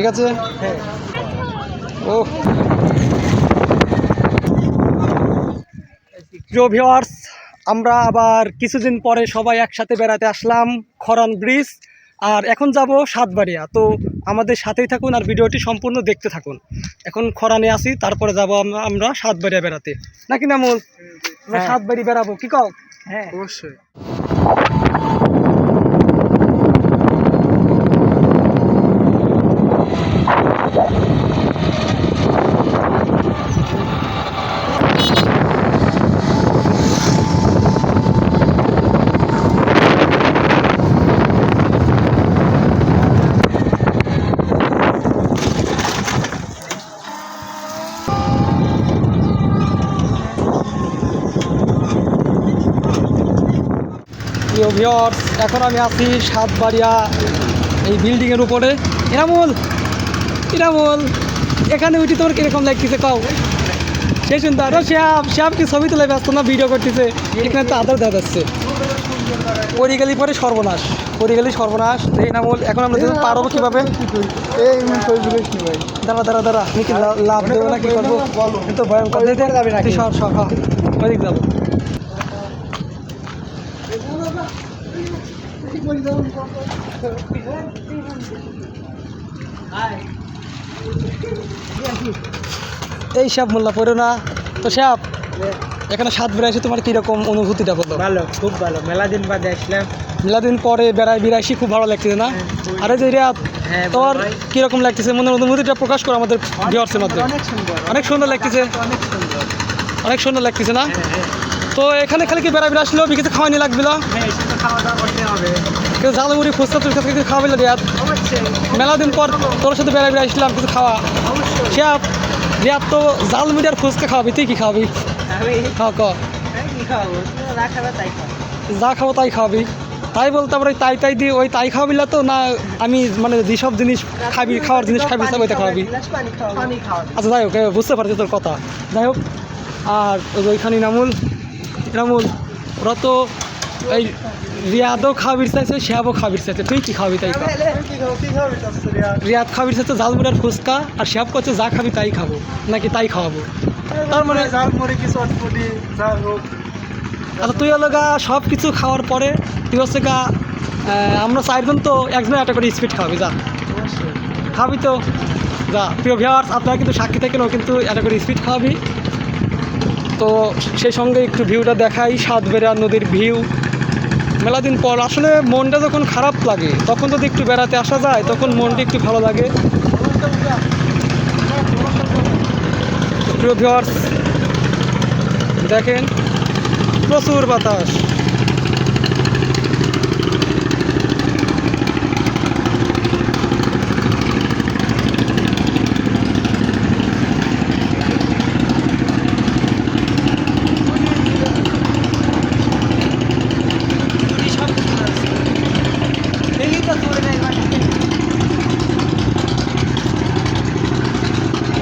ঠিক আছে? হ্যাঁ ও প্রিয় ভিওয়ার্স আমরা আবার কিছুদিন পরে সবাই একসাথে বেড়াতে আসলাম খরান ব্রিজ আর এখন যাব সাতবাড়িয়া। তো আমাদের সাথেই থাকুন আর ভিডিওটি সম্পূর্ণ দেখতে থাকুন। এখন খরানে আসি তারপরে যাব আমরা সাতবাড়িয়া বেড়াতে। নাকি না মূল আমরা হ্যাঁ। সাতবাড়ি বেড়াবো কি কও? হ্যাঁ। অবশ্যই। প্রিয় ভিওর্স এখন আমি আছি সাতবাড়িয়া এই বিল্ডিংয়ের উপরে। ইনামুল ইনামুল এখানে উঠি তোর কীরকম লাগতেছে কও? সে শুনতে আরও শ্যাম শ্যাম কি ছবি তুলে ব্যস্ত না ভিডিও করতেছে? এখানে তো আদর দেখা যাচ্ছে পরি গেলি পরে সর্বনাশ পরি গেলি সর্বনাশ ইনামুল এখন আমরা দুজন পারব কীভাবে? দাঁড়া দাঁড়া দাঁড়া। আমি কি লাভ দেবো না কি করব? কিন্তু ভয়ঙ্কর। ওই যাবি সর সর হ্যাঁ ওইদিক যাব। এই সাপ মোল্লা পড়ো না। তো সাপ এখানে সাত বেড়া এসে তোমার কীরকম অনুভূতিটা বলো? ভালো খুব ভালো। মেলা দিন বাদে আসলাম। মেলাদিন পরে বেড়ায় বেড়াইছি খুব ভালো লাগতেছে না? আরে যে রিয়াদ হ্যাঁ, তোমার। কীরকম লাগতেছে? মনের অনুভূতিটা প্রকাশ করো আমাদের ভিওর্সের মধ্যে অনেক সুন্দর। অনেক সুন্দর লাগতেছে। অনেক সুন্দর লাগতেছে না? হ্যাঁ হ্যাঁ। তো এখানে খালি কি বেড়া বেড়া আসলেও কিছু খাওয়ানি লাগবে হ্যাঁ খাওয়া কিন্তু ঝালমুড়ি ফুচকা টুচকা কিছু খাওয়াবে না রিয়াদ মেলা দিন পর তোর সাথে বেড়া বেড়া আসলাম কিছু খাওয়া। শিয়াব রিয়াদ তো ঝালমুড়ি আর ফুচকা খাওয়াবি তুই কি খাওয়াবি? খাও ক। যা খাব তাই খাওয়াবি। তাই বলতে আবার ওই তাই তাই দিয়ে ওই তাই খাওয়াবি তো? না আমি মানে যেসব জিনিস খাবি খাওয়ার জিনিস খাবি সব ওইটা খাওয়াবি। খাওয়া খাওয়া আচ্ছা যাই হোক বুঝতে পারছি তোর কথা। যাই হোক আর ওইখানে ইনামুল ইনামুল ওরা তো এই রিয়াদও খাবির চাইছে শ্যাবও খাবির চাইছে। তুই কি খাবি তাই রিয়াদ? খাবির চাইছে ঝালমুড়ার ফুচকা আর শ্যাব করছে যা খাবি তাই খাব নাকি তাই খাওয়াবো। তার মানে জাল মুড়ি কি চটপটি যা হোক। আচ্ছা তুই হলো গা সব কিছু খাওয়ার পরে তুই হচ্ছে গা আমরা চারজন তো একজনে একটা করে স্পিড খাবি যা। খাবি তো যা। প্রিয় ভিওয়ার্স আপনারা কিন্তু সাক্ষী থাকেন ও কিন্তু একটা করে স্পিড খাওয়াবি। তো সেই সঙ্গে একটু ভিউটা দেখাই সাতবেড়া নদীর ভিউ। মেলা দিন পর, আসলে মনটা যখন খারাপ লাগে, তখন যদি একটু বেড়াতে আসা যায়, তখন মনটা একটু ভালো লাগে। প্রিয় ভিওয়ার্স দেখেন, প্রচুর বাতাস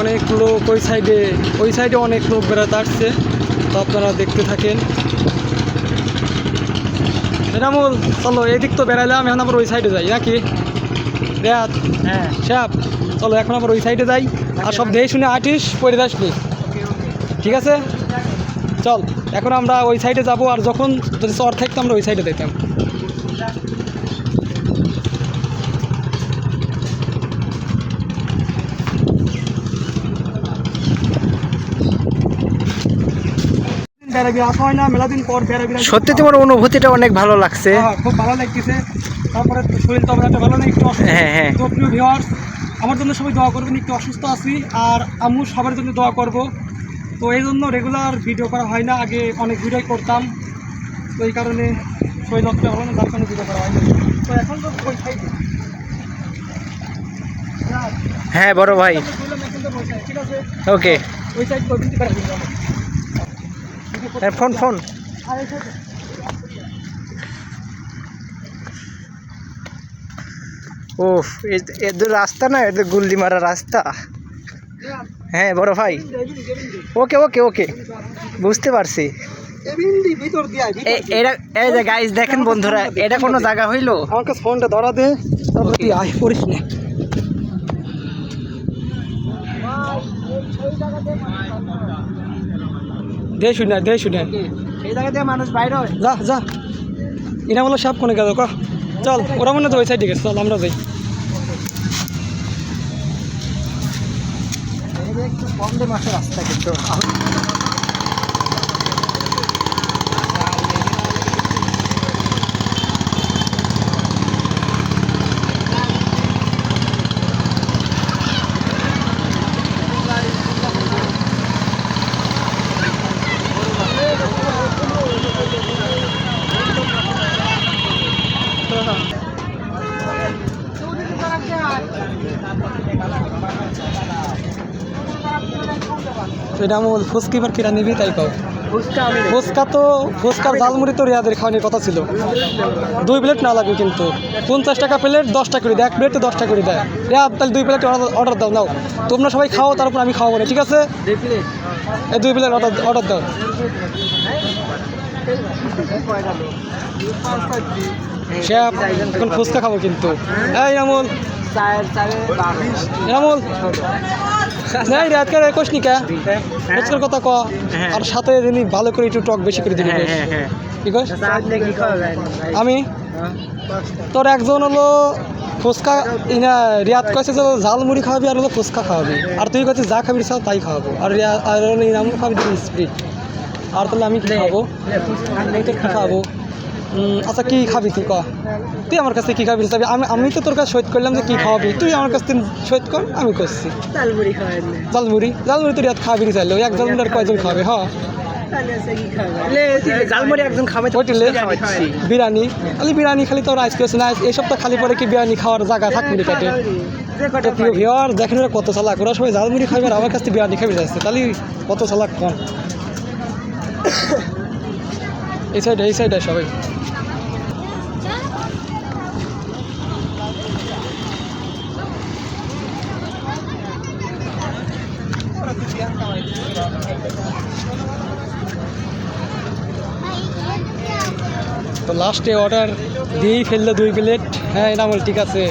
অনেক লোক ওই সাইডে ওই সাইডে অনেক লোক বেড়াতে আসছে তো আপনারা দেখতে থাকেন। এনামুল চলো এদিক তো বেড়াইলাম এখন আবার ওই সাইডে যাই নাকি? রেয়াত হ্যাঁ। শ্যাপ চলো এখন আবার ওই সাইডে যাই আর সব দেখে শুনে আটিস পরে আসবি ঠিক আছে? চল এখন আমরা ওই সাইডে যাব আর যখন যদি চর থাকতো আমরা ওই সাইডে যেতাম বেড়াবি আসা হয় না মেলা দিন পর বেড়াবি সত্যি তোমার অনুভূতিটা অনেক ভালো লাগছে। হ্যাঁ, খুব ভালো লাগতেছে। তারপরে শরীর তো আমার ভালো নেই একটু হ্যাঁ, হ্যাঁ। প্রিয় ভিউয়ার্স আমার জন্য সবাই দোয়া করবেন একটু অসুস্থ আছি। আর আমু সবার জন্য দোয়া করব। তো এই জন্য রেগুলার ভিডিও করা হয় না আগে অনেক ভিডিও করতাম। তো এই কারণে শরীর অত ভালো না তার কারণে ভিডিও করা হয় না। তো এখন তো ওই সাইডে হ্যাঁ বড় ভাই। ঠিক আছে? ওকে ওই সাইড ফোন ফোন। ও এদের রাস্তা না এদের গুল্লি মারা রাস্তা। হ্যাঁ বড় ভাই। ওকে ওকে ওকে। বুঝতে পারছি। এটা এই দেখেন বন্ধুরা, এটা কোনো জায়গা হইল? আমার কাছে ফোনটা ধরা দে, তারপরে আয়, পড়িস না। দে শুনে দে শুনে। মানুষ বাইরে যা যা। ইনা বলো সাপ কোনে গেল ক। চল ওরা মনে তো ওই সাইড গেছে চল আমরা যাই। কম দে মাসের রাস্তা কিন্তু। এটা মূল ফুচকি বার কিরা নিবি তাই কও। ফুচকা ফুচকা তো ফুচকার জালমুড়ি তো রিয়াদের খাওয়ানোর কথা ছিল। দুই প্লেট না লাগবে কিন্তু। পঞ্চাশ টাকা প্লেট দশটা করে দেয়। এক প্লেট দশটা করে দেয়। রিয়াদ তাহলে দুই প্লেট অর্ডার দাও নাও। তোমরা সবাই খাও তারপর আমি খাওয়াবো না ঠিক আছে? এই দুই প্লেট অর্ডার অর্ডার দাও। সে এখন ফুচকা খাব কিন্তু। এই আমল বারো। আমল নাই রিয়াদ কে কোশ নি কে? ফুচকার কথা ক। হ্যাঁ। আর সাথে যিনি ভালো করে একটু টক বেশি করে দিবি হ্যাঁ হ্যাঁ হ্যাঁ। কি কস ভাই? আমি? তোর একজন হলো ফুচকা ইনা রিয়াদ কয়েছে যে ঝালমুড়ি খাওয়াবি আর হলো ফুচকা খাওয়াবি। আর তুই কাছে যা খাবি চাও তাই খাওয়াবো। আর রিয়া- আর হলো ইনামও খাবি স্প্রিট আর তাহলে আমি কি খাব? আমি তো কি খাব। আচ্ছা কি খাবি তুই? ক। তুই আমার কাছে কি খাবি চাবি আমি আমি তো তোর কাছে শোধ করলাম যে কি খাওয়াবি। তুই আমার কাছ থেকে শোধ কর আমি করছি। না জালমুড়ি? জালমুড়ি তো রিয়াদ খাবি চাইলে। এক জালমুড়ি আর কয়জন খাবে হ্যাঁ জালমুড়ি বিরিয়ানি খালি বিরিয়ানি? খালি তোর আইস করছে না? এই সপ্তাহ খালি পরে কি বিরিয়ানি খাওয়ার জায়গা থাকবে তো প্রিয় ভিওর দেখেন ওরা কত চালাক। ওরা সবাই ঝালমুড়ি খাবে আর আমার কাছ থেকে বিরিয়ানি খাবে যাচ্ছে। তাহলে কত চালাক কম এই সাইডে এই সাইডে সবাই। লাস্টে অর্ডার দিয়েই ফেলল দুই প্লেট হ্যাঁ এটা আমার ঠিক আছে।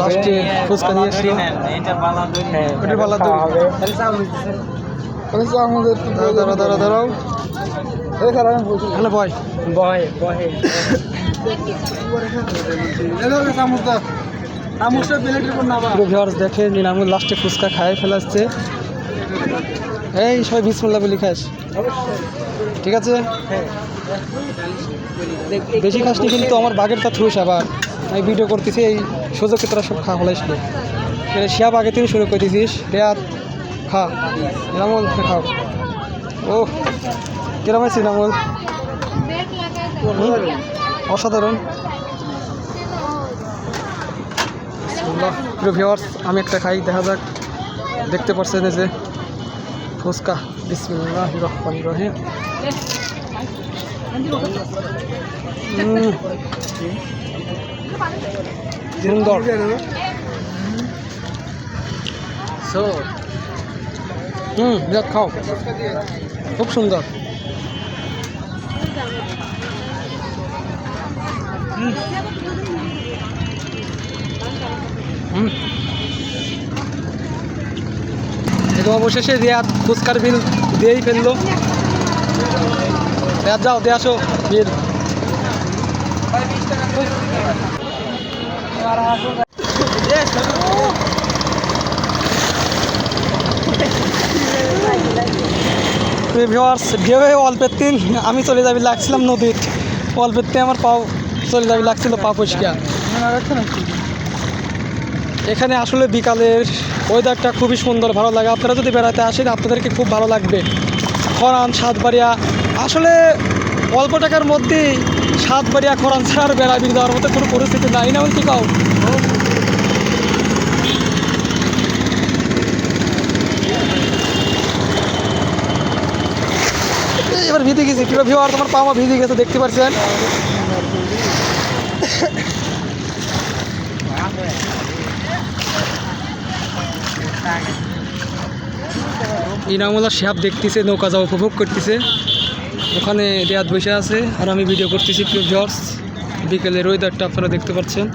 লাস্টে ফুচকা নিয়ে। দাঁড়াও দাঁড়াও দাঁড়াও এখানে বয় বয়। দেখে নিনামুল লাস্টে ফুচকা খায় ফেলাচ্ছে। এই সবাই বিসমুল্লাহ বলি খাস। ঠিক আছে? বেশি খাসনি কিন্তু আমার বাঘের তা থ্রুস আবার। আমি ভিডিও করতেছি এই সুযোগে তোরা সব খা হলাইস নি। শিয়া বাঘে থেকে শুরু করে দিছিস। রেয়াত খা। নিনামুল খাও। ও কিরম আছে নিনামুল হুম? অসাধারণ। প্রিয় ভিওয়ার্স আমি একটা খাই, দেখা যাক। দেখতে পাচ্ছেন যে ফুচকা। বিসমিল্লাহ রহমান রহিম। হুম খাও। খুব সুন্দর। তো অবশেষে রিয়াদ ফুচকার বিল দিয়েই ফেলল। রিয়াদ যাও, দিয়ে আসো বিল ভিওয়ার্স ঢেউয়ে অল্পের দিন আমি চলে যাবি, লাগছিলাম নদীর। অল্পের দিন আমার পাও। চলে যাবি, লাগছিল পা পরিষ্কার এখানে আসলে বিকালের ওয়েদারটা খুবই সুন্দর, ভালো লাগে। আপনারা যদি বেড়াতে আসেন, আপনাদেরকে খুব ভালো লাগবে। খরান, সাতবাড়িয়া, আসলে অল্প টাকার মধ্যেই সাতবাড়িয়া খরান ছাড়া বেড়াবি দেওয়ার মতো কোনো পরিস্থিতি নাই। না কি কাউ এবার ভিজে গেছি। কিংবা ভিওয়ার তোমার পামা ভিজে গেছে, দেখতে পাচ্ছেন ইনামুল্লা সাপ দেখতেছে, নৌকা যাওয়া উপভোগ করতেছে। ওখানে রিয়াদ বসে আছে আর আমি ভিডিও করতেছি প্রিয় জর্জ বিকেলের ওয়েদারটা আপনারা দেখতে পাচ্ছেন।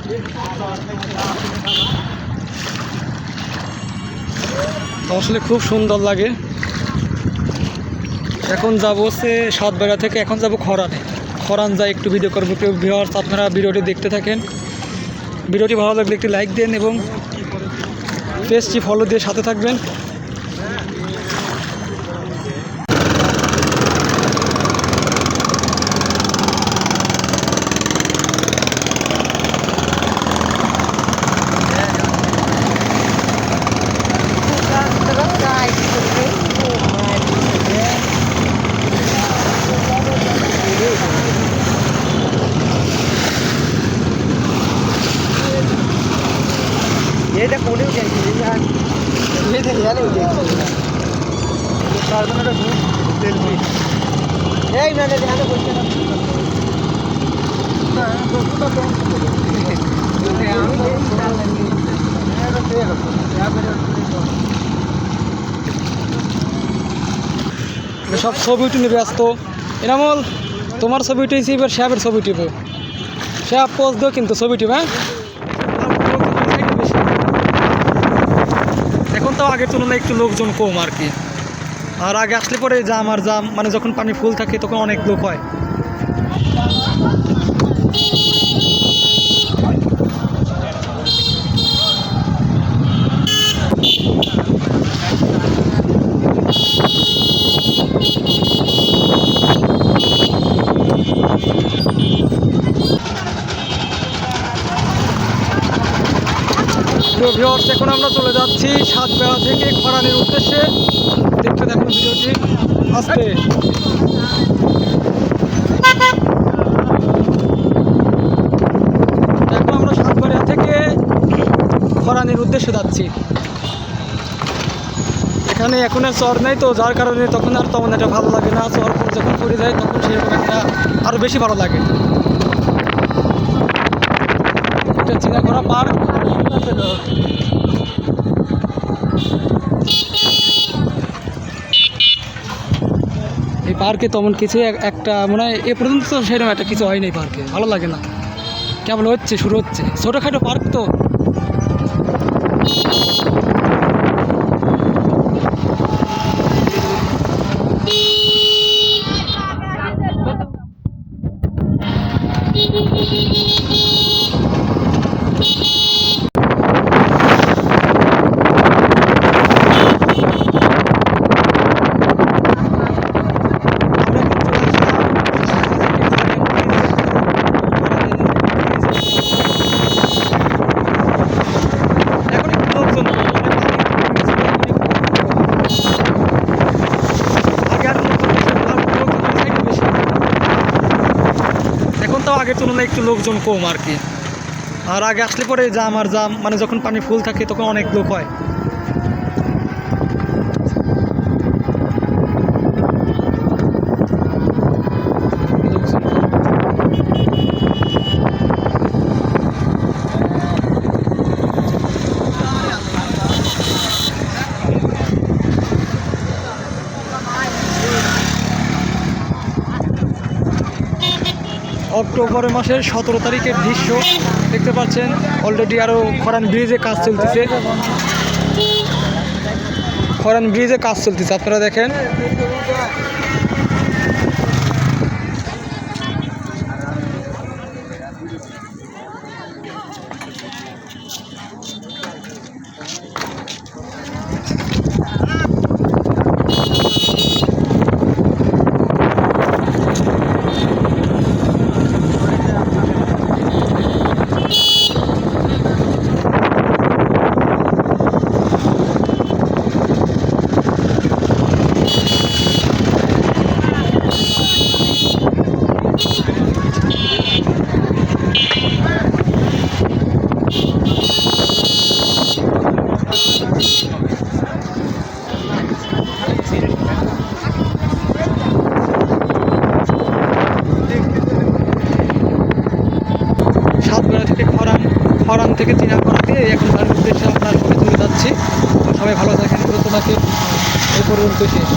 আসলে খুব সুন্দর লাগে। এখন যাব হচ্ছে সাতবেলা থেকে, এখন যাব খরানে। খরান যায়, একটু ভিডিও করব। কেউ ভিওয়ার্স আপনারা ভিডিওটি দেখতে থাকেন। ভিডিওটি ভালো লাগলে একটি লাইক দেন এবং পেজটি ফলো দিয়ে সাথে থাকবেন। সব ছবি উঠে ব্যস্ত। এনামল, তোমার ছবি উঠেছি, এবার শ্যাবের ছবি উঠিব। শ্যাব পোজ দিও কিন্তু ছবি উঠিব হ্যাঁ? এখন তো আগের তুলনায় একটু লোকজন কম আর কি। আর আগে আসলে পরে জাম আর জাম মানে যখন পানি ফুল থাকে তখন অনেক লোক হয়। তো ভিউয়ার্স, এখন আমরা চলে যাচ্ছি সাতবেলা থেকে খরানের উদ্দেশ্যে। দেখতে দেখুন ভিডিওটি। আস্তে এখন আমরা সাতবেলা থেকে খরানের উদ্দেশ্যে যাচ্ছি। এখানে এখন আর চর নেই তো, যার কারণে তখন আর তেমন একটা ভালো লাগে না। চর যখন পড়ে যায় তখন সেরকম একটা আরও বেশি ভালো লাগে। এটা চিনাঘোড়া পার্ক। এই পার্কে তেমন কিছু একটা মনে হয় এ পর্যন্ত তো সেরকম একটা কিছু হয়নি পার্কে। ভালো লাগে না। কেমন হচ্ছে, শুরু হচ্ছে? ছোটোখাটো পার্ক তো এখন একটু লোকজন কম, আগে আর লোকজন বেশি, আর লোকজন এই side এ বেশি। এখন তো আগের তুলনায় একটু লোকজন কম আর কি। আর আগে আসলে পরে জাম আর জাম মানে যখন পানি ফুল থাকে তখন অনেক লোক হয়। অক্টোবর মাসের সতেরো তারিখের দৃশ্য দেখতে পাচ্ছেন। অলরেডি আরও খরান ব্রিজে কাজ চলতেছে। খরান ব্রিজে কাজ চলতেছে, আপনারা দেখেন। থেকে চিনা করা দিয়ে এখন তার উদ্দেশ্যে আপনার করে চলে যাচ্ছি। সবাই ভালো থাকেন। তোমাকে এই পর্যন্ত শেষ।